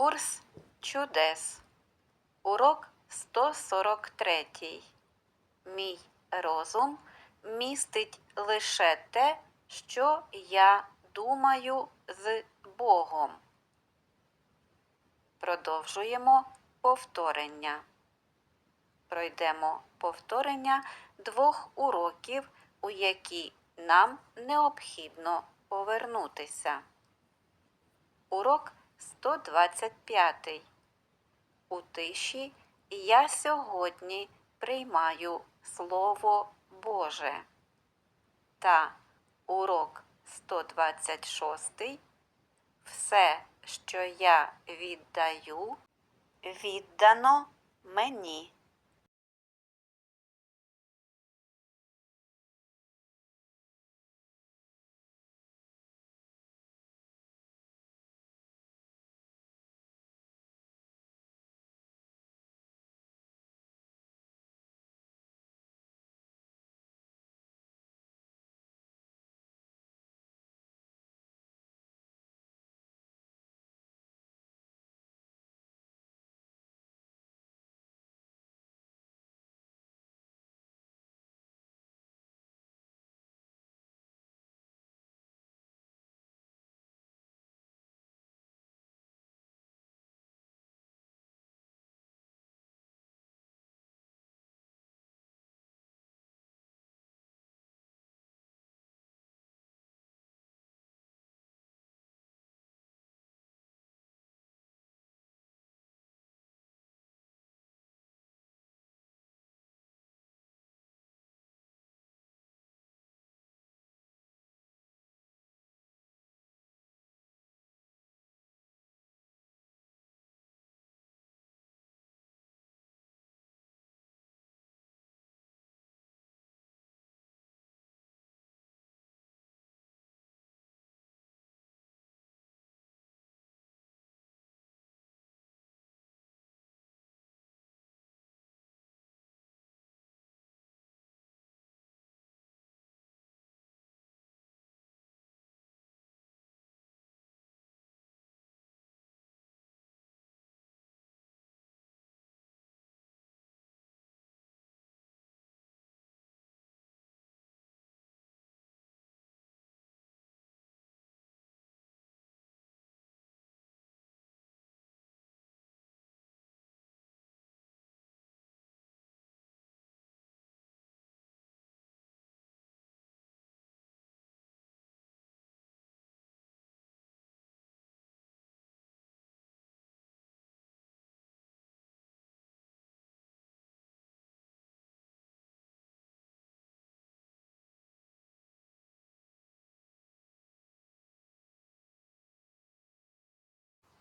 Курс чудес. Урок 143. Мій розум містить лише те, що я думаю з Богом. Продовжуємо повторення. Пройдемо повторення двох уроків, у які нам необхідно повернутися. Урок 125. У тиші я сьогодні приймаю Слово Боже. Та урок 126. Все, що я віддаю, віддано мені.